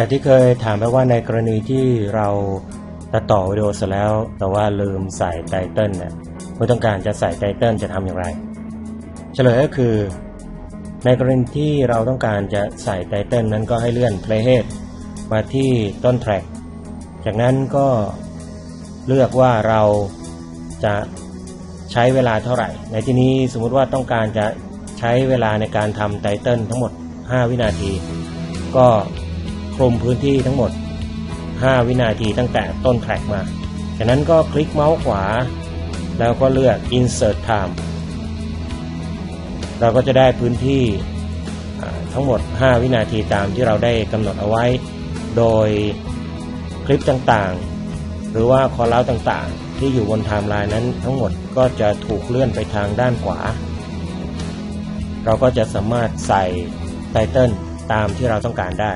จากที่เคยถามไปว่าในกรณีที่เราตัดต่อวิดีโอเสร็จแล้ว แต่ว่าลืมใส่ไตเติลเนี่ยเมื่อต้องการจะใส่ไตเติลจะทำอย่างไร เฉลยก็คือ ในกรณีที่เราต้องการจะใส่ไตเติลนั้นก็ให้เลื่อน playhead มาที่ต้นแทร็กจากนั้นก็เลือกว่าเราจะใช้เวลาเท่าไหร่ ในที่นี้สมมุติว่าต้องการจะใช้เวลาในการทำไตเติลทั้งหมด 5 วินาที ก็ คลุมพื้นที่ทั้งหมด 5 วินาทีตั้งแต่ต้นแทร็กมา จากนั้นก็คลิกเมาส์ขวา แล้วก็เลือก insert time เราก็จะได้พื้นที่ทั้งหมด 5 วินาทีตามที่เราได้กำหนดเอาไว้ โดยคลิปต่างๆ หรือว่าคอลเลาต่างๆ ที่อยู่บนไทม์ไลน์นั้นทั้งหมดก็จะถูกเลื่อนไปทางด้านขวา เราก็จะสามารถใส่ไตเติลตามที่เราต้องการได้